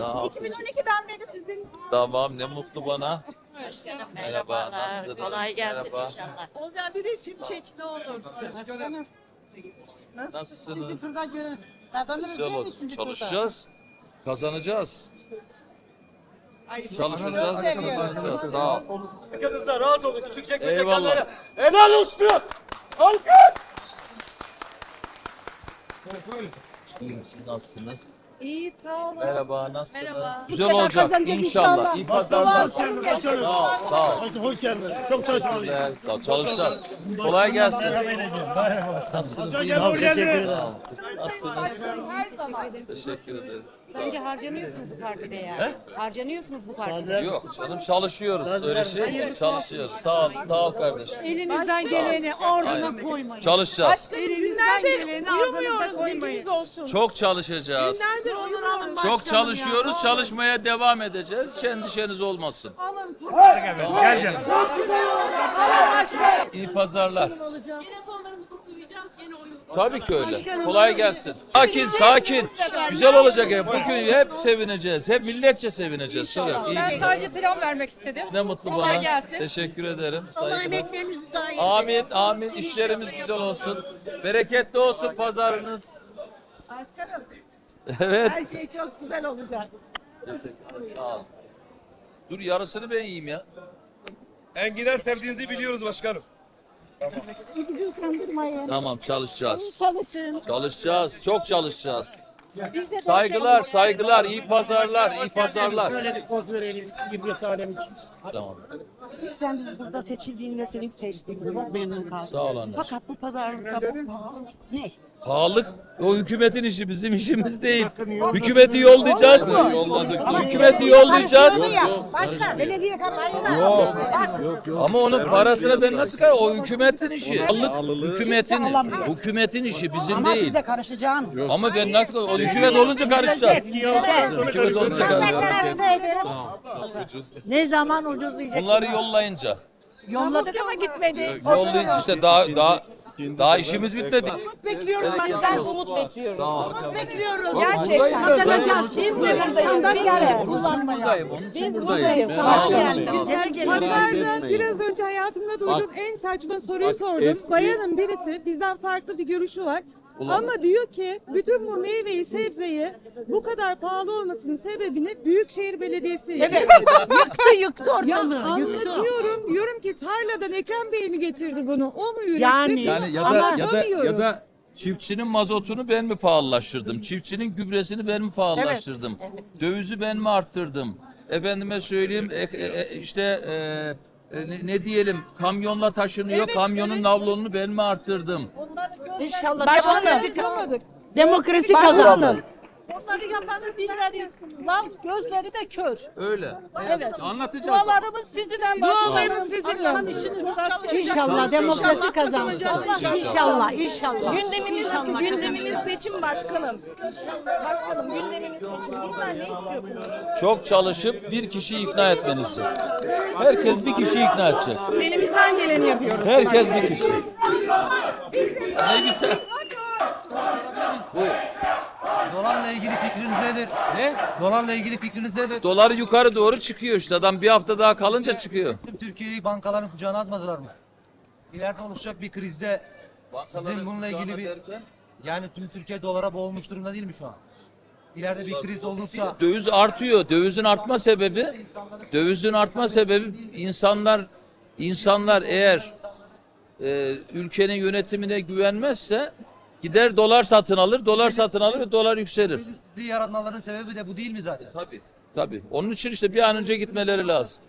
Sağ ol. 2012'den beri sizin Tamam ne mutlu bana. Merhaba, nasılsınız? Kolay gelsin Merhaba. inşallah. Olcan bir resim çek ne olursun. Başkanım. Nasılsınız? İkinci turda görün. Kazanırız Güzel değil mi oldu. ikinci turda? Çalışacağız. Kazanacağız. Ay, Çalışacağız. çok seviyoruz. Kazanacağız. Sağ ol. Arkanızda rahat olun. Küçük çekmece Eyvallah. kanlara. Helal olsun. Alkış. İyiyim siz nasılsınız? İyi sağ olun. Merhaba nasılsınız? Merhaba. Güzel sefer olacak inşallah. inşallah. İyi pazarlar. Başkanım. Sağ ol. Sağ ol. Hoş geldin. Çok çalışmalıyız. Güzel, Sağ ol. Çalışacağız. Kolay gelsin. Nasılsınız? İyi misiniz? Sağ ol. Nasılsınız? Her zaman. Teşekkür ederim. Bence harcanıyorsunuz bu partide ya. Harcanıyorsunuz bu partide. Yok canım çalışıyoruz. Öyle şey? Çalışıyoruz. Sağ ol. Sağ ol kardeşim. Elinizden geleni ardına koymayın. Çalışacağız. Elinizden geleni ardınıza Uyumuyoruz koymayın. bilginiz olsun. Çok çalışacağız. Günlerdir uyumuyoruz. Çok çalışıyoruz. Çalışmaya devam edeceğiz. Endişeniz olmasın. Gel canım. İyi pazarlar. Yine kollarımızı sıvayacağım, yine oyun. Tabii ki öyle. Kolay gelsin. Sakin, sakin. Güzel olacak hep. Bugün hep sevineceğiz. Hep milletçe sevineceğiz. Yok. İyi Ben günler. sadece selam vermek istedim. Ne mutlu Kolay bana. gelsin. Teşekkür ederim. Allah Saygılar. emeklerinizi zayi Amin, amin. İşlerimiz güzel olsun. Bereketli olsun pazarınız. Başkanım Evet. her şey çok güzel olacak. Sağ ol. Dur yarısını ben yiyeyim ya. Enginar sevdiğinizi biliyoruz başkanım. Bizi utandırmayın. Tamam çalışacağız. Çalışın. Çalışacağız. Çok çalışacağız. Biz de Saygılar, saygılar. iyi pazarlar, iyi pazarlar. Şöyle bir poz verelim. İbret alem için. Tamam. Sen biz burada seçildiğinde seni seçtik. Çok memnun kaldım. Sağ ol anne. Fakat bu pazarlıkta bu pahalı. Ne? Pahalılık o hükümetin işi bizim işimiz değil. Hükümeti yollayacağız. Hükümeti yollayacağız. Başkan. Belediye karıştı. Yok. Ama onun parasına ben nasıl kar? O hükümetin işi. Pahalılık hükümetin hükümetin işi bizim Ama değil. siz de karışacaksınız. Ama ben nasıl o hükümet olunca karışacağız. Hükümet olunca karışacağız. Ne zaman ucuzlayacak? Bunları yollayınca. Yolladık ama gitmedi. Yollayınca işte daha daha daha işimiz bitmedi. Bekliyoruz bizden umut bekliyoruz. Umut bekliyoruz. Gerçekten. Kazanacağız. Biz de buradayız. Biz de. Onun için buradayım. Onun için Biz buradayız. Tebrik ederim. Pazarda biraz önce hayatımda duyduğum en saçma soruyu sordum. Bayanın birisi bizden farklı bir görüşü var. Ama diyor ki bütün bu meyveyi, sebzeyi bu kadar pahalı olmasının sebebini Büyükşehir Belediyesi. Evet. yıktı yıktı Ya ortalığı. Yıktı. anlatıyorum. Diyorum ki tarladan Ekrem Bey mi getirdi bunu? O mu üretti? Yani- Yani ya da ya da ya da çiftçinin mazotunu ben mi pahalılaştırdım? Çiftçinin gübresini ben mi pahalılaştırdım? Dövizi ben mi arttırdım? Efendime söyleyeyim e, e, e, işte e, e, ne, ne diyelim kamyonla taşınıyor. Kamyonun nablonunu ben mi arttırdım? İnşallah Başkanım. demokrasi, Yapamadık. demokrasi kazandı. Onları yapanın dilleri lan gözleri de kör. Öyle. Evet. Anlatacağız. Dualarımız sizinle Dualarımız sizinle. Allah'ın işiniz rast. İnşallah demokrasi kazandı. İnşallah, inşallah. Gündemimiz, gündemimiz seçim başkanım. Başkanım gündemimiz seçim. Bizden ne istiyorsunuz? Çok çalışıp bir kişiyi ikna etmenizi. Herkes bir kişiyi ikna edecek. Elimizden geleni yapıyoruz. Herkes bir kişi. Ne güzel. Buyur. Dolarla ilgili fikriniz nedir? Ne? Dolarla ilgili fikriniz nedir? Dolar yukarı doğru çıkıyor işte. Adam bir hafta daha kalınca çıkıyor. Türkiye'yi bankaların kucağına atmadılar mı? İleride oluşacak bir krizde sizin bununla ilgili bir yani tüm Türkiye dolara boğulmuş durumda değil mi şu an? İleride bir kriz olursa Döviz artıyor. Dövizin artma sebebi dövizin artma sebebi insanlar insanlar eğer e, ülkenin yönetimine güvenmezse gider dolar satın alır. Dolar satın alır ve dolar yükselir. sizi yaratmaların sebebi de bu değil mi zaten? Tabii. Tabii. Onun için işte bir an önce gitmeleri lazım.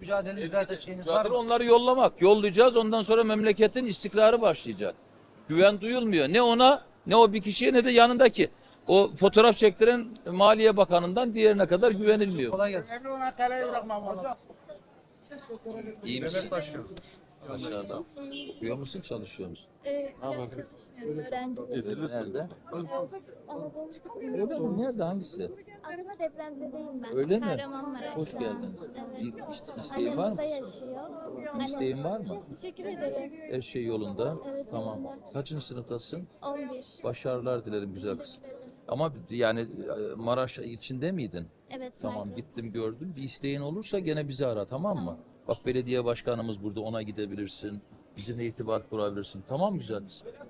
Mücadeleniz veya da şeyiniz var Zaten mı? onları yollamak. Yollayacağız. Ondan sonra memleketin istikrarı başlayacak. Güven duyulmuyor. Ne ona ne o bir kişiye ne de yanındaki. O fotoğraf çektiren Maliye Bakanı'ndan diğerine kadar güvenilmiyor. Kolay gelsin. İyi misin? Aşağıda. Okuyor musun, çalışıyor musun? Ee, öğrenci. Nerede? Anadolu Öyle mi? Nerede? Hangisi? Aslında depremzedeyim ben. Öyle mi? Kahramanmaraş'ta. Hoş geldin. Evet. Bir iste- isteğin Annem var mı? burada yaşıyor. Bir isteğin var mı? Teşekkür ederim. Her şey yolunda. Evet, Tamam. yolunda. Kaçıncı sınıftasın? 11. Başarılar dilerim güzel kızım. Teşekkür ederim. Ama yani e, Maraş içinde miydin? Evet. Tamam merkez. gittim gördüm. Bir isteğin olursa gene bizi ara tamam mı? Bak belediye başkanımız burada ona gidebilirsin. Bizimle irtibat kurabilirsin. Tamam güzel.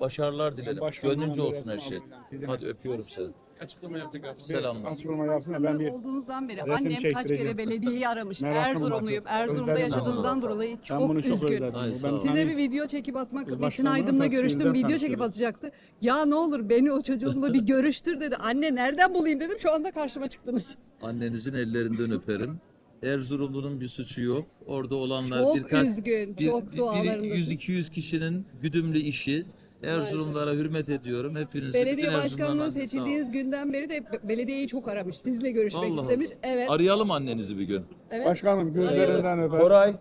Başarılar dilerim. Gönlünce olsun her şey. Hadi öpüyorum seni. Açıklama yapacak abi. Selamlar. Açıklama yapsana ben bir Olduğunuzdan beri Resim annem kaç çektireceğim. kere belediyeyi aramış. Merakım var. Erzurumluyum. Erzurum'da yaşadığınızdan dolayı ben çok bunu çok üzgün. özledim. Ay, Ben sağ ol. Size bir video çekip atmak, Metin başkanlarla Aydın'la görüştüm, video çekip tanışıyoruz. atacaktı. Ya ne olur beni o çocuğumla bir görüştür dedi. Anne nereden bulayım dedim, şu anda karşıma çıktınız. Annenizin ellerinden öperim. Erzurumlu'nun bir suçu yok. Orada olanlar Çok birkaç üzgün, bir, çok bir- dualarındasınız. 100-200 kişinin güdümlü işi. Erzurumlara hürmet ediyorum. Hepinizi Belediye başkanlığı seçildiğiniz günden beri de belediyeyi çok aramış. Sizinle görüşmek Allah istemiş. Allah. Evet. Arayalım annenizi bir gün. evet. Başkanım gözlerinden öper. Koray.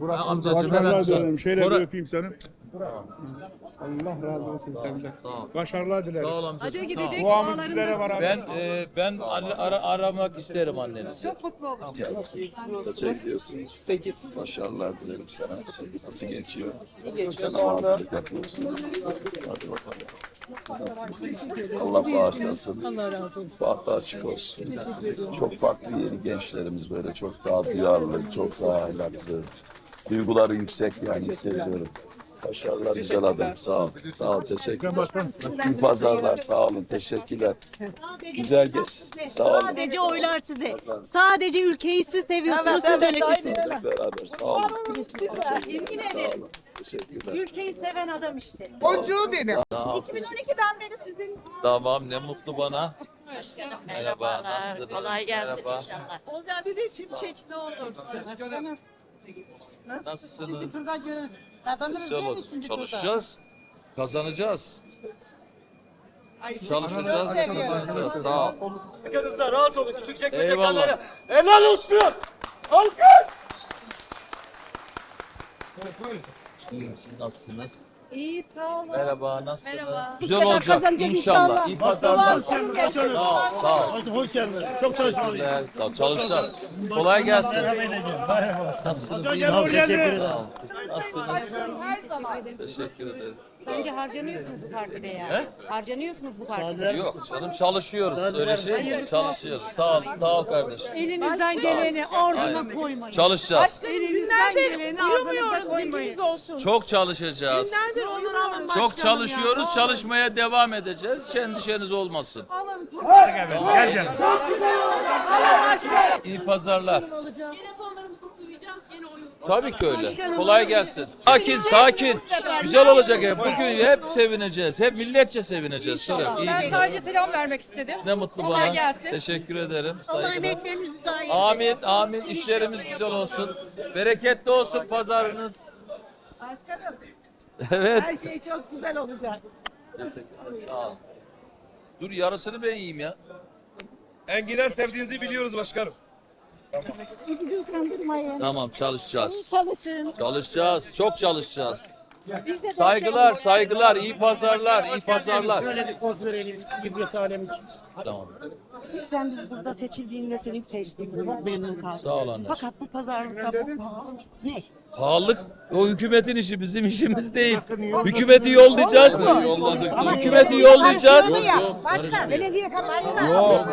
Burak Ha, amcacığım, hemen. Şöyle Koray- bir öpeyim seni. Allah razı olsun senden. Sağ ol. Başarılar dilerim. Sağ ol amcacığım. Acı gidecek Duamız dualarınız- sizlere var abi. Ben e, ben ara, ara- aramak isterim annenizi. Çok mutlu oldum. Kaça gidiyorsun? 8. Başarılar dilerim sana. Nasıl geçiyor? Sen havacılık yapıyorsun. Hadi bakalım. Allah bağışlasın. Allah razı olsun. Bahtı açık olsun. Çok farklı yeni gençlerimiz böyle çok daha duyarlı, çok daha ahlaklı. Duyguları yüksek yani hissediyorum. Başarılar güzel adam. Sağ ol. Sağ ol. Teşekkür ederim. İyi pazarlar. Sağ olun. Teşekkürler. Güzel gez. Sağ olun. Sadece oylar size. Sadece ülkeyi siz seviyorsunuz, siz yönetirsiniz. Hep beraber. Sağ olun. Teşekkürler. Sağ olun. Teşekkürler. Ülkeyi seven adam işte. Boncuğu benim. 2012'den beri sizin Tamam ne mutlu bana. Merhaba. Nasılsınız? Kolay gelsin Merhaba. inşallah. Olcan bir resim çek ne olursun. Nasılsınız? Görün. Kazanırız Güzel değil mi oldu. şimdi Çalışacağız. Kazanacağız. burada? Çalışacağız. Kazanacağız. Sağ ol. Arkanızda rahat olun. Küçük çekmece Eyvallah. kamera. Helal olsun. Alkış. İyiyim, Siz nasılsınız? İyi sağ olun. Merhaba, nasılsınız? Merhaba. Güzel olacak kazanacağız inşallah. inşallah. İyi pazarlar. Sağ ol, sağ ol. Hadi hoş geldin. Çok çalışmalıyız. Güzel, Sağ ol. Çalışacağız. Kolay gelsin. Nasılsınız? İyi Hoş misiniz? geldin. Sağ ol. Nasılsınız? Teşekkür ederim. Bence harcanıyorsunuz bu partide ya. He? Harcanıyorsunuz bu partide. Yok canım çalışıyoruz. Öyle şey mi? Çalışıyoruz. Sağ ol, sağ ol kardeşim. Elinizden geleni ardına koymayın. Çalışacağız. Elinizden geleni bilginiz olsun. Çok çalışacağız. Günlerdir uyumuyoruz. Çok çalışıyoruz. Çalışmaya devam edeceğiz. Endişeniz olmasın. Gel canım. İyi pazarlar. Tabii ki öyle. Kolay gelsin. Sakin, sakin. Güzel olacak hep. Bugün hep sevineceğiz. Hep milletçe sevineceğiz. Sonra iyi Ben günler. sadece selam vermek istedim. Ne mutlu Kolay bana. gelsin. Teşekkür ederim. Allah Saygılar. emeklerinizi sayın. Amin, amin. İşlerimiz güzel olsun. Bereketli olsun pazarınız. Evet. Her şey çok güzel olacak. Sağ ol. Dur yarısını ben yiyeyim ya. Enginar sevdiğinizi biliyoruz başkanım. Bizi kandırmayın. Tamam çalışacağız. Çalışın. Çalışacağız. Çok çalışacağız. De Saygılar, saygılar. iyi pazarlar, iyi pazarlar. Şöyle bir poz verelim. İbret alem için. Tamam. Sen biz burada seçildiğinde seni seçtik. Çok memnun kaldım. Sağ ol anne. Fakat bu pazarlıkta bu pahalı. Ne? Pahalılık o hükümetin işi bizim işimiz değil. Hükümeti yollayacağız. Hükümeti yollayacağız. Başkan, belediye başkan. Yok.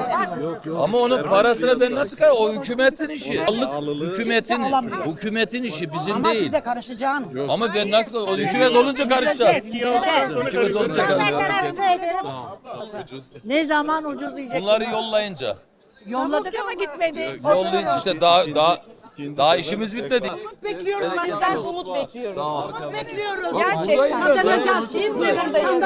Ama onun parasına ben nasıl kay? O hükümetin işi. Pahalılık hükümetin hükümetin işi bizim değil. karışacaksın. Ama ben nasıl o hükümet olunca karışacağız. Hükümet olunca karışacağız. Ne zaman ucuzlayacak? Bunları yollayınca. Yolladık ama gitmedi. Yollayınca işte daha daha daha işimiz bitmedi. Bekliyoruz bizden umut bekliyoruz. Ol. Bekliyoruz. Gerçekten. Kazanacağız. Biz de buradayız.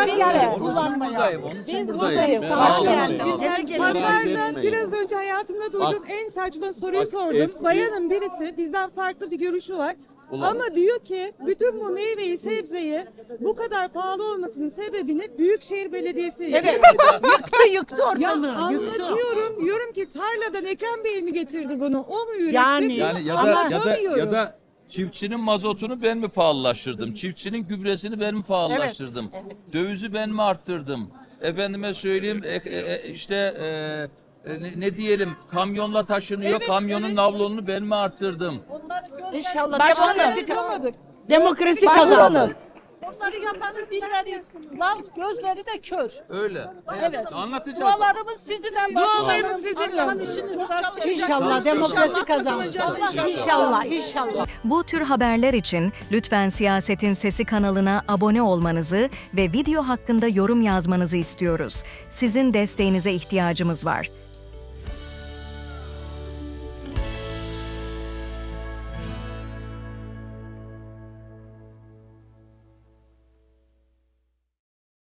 Biz için buradayım. buradayız. Sağ Hoş olun. geldiniz. Pazarda biraz önce hayatımda duyduğum en saçma soruyu sordum. Bayanın birisi bizden farklı bir görüşü var. Ama diyor ki bütün bu meyveyi, sebzeyi bu kadar pahalı olmasının sebebini Büyükşehir Belediyesi evet. Yıktı yıktı Ya ortalığı. Yıktı. anlatıyorum. Diyorum ki tarladan Ekrem Bey mi getirdi bunu? O mu üretti? Yani- Yani ya da ya da ya da çiftçinin mazotunu ben mi pahalılaştırdım? Çiftçinin gübresini ben mi pahalılaştırdım? Dövizi ben mi arttırdım? Efendime söyleyeyim e, e, e, işte e, e, ne, ne diyelim kamyonla taşınıyor. Kamyonun nablonunu ben mi arttırdım? İnşallah Başkanım. demokrasi, demokrasi kazanır. Bunları yapanın dilleri lal, gözleri de kör. Öyle. Evet. Anlatacağız. Dualarımız sizinle Dualarımız sizinle. İnşallah demokrasi kazanır. İnşallah, inşallah. Bu tür haberler için lütfen Siyasetin Sesi kanalına abone olmanızı ve video hakkında yorum yazmanızı istiyoruz. Sizin desteğinize ihtiyacımız var.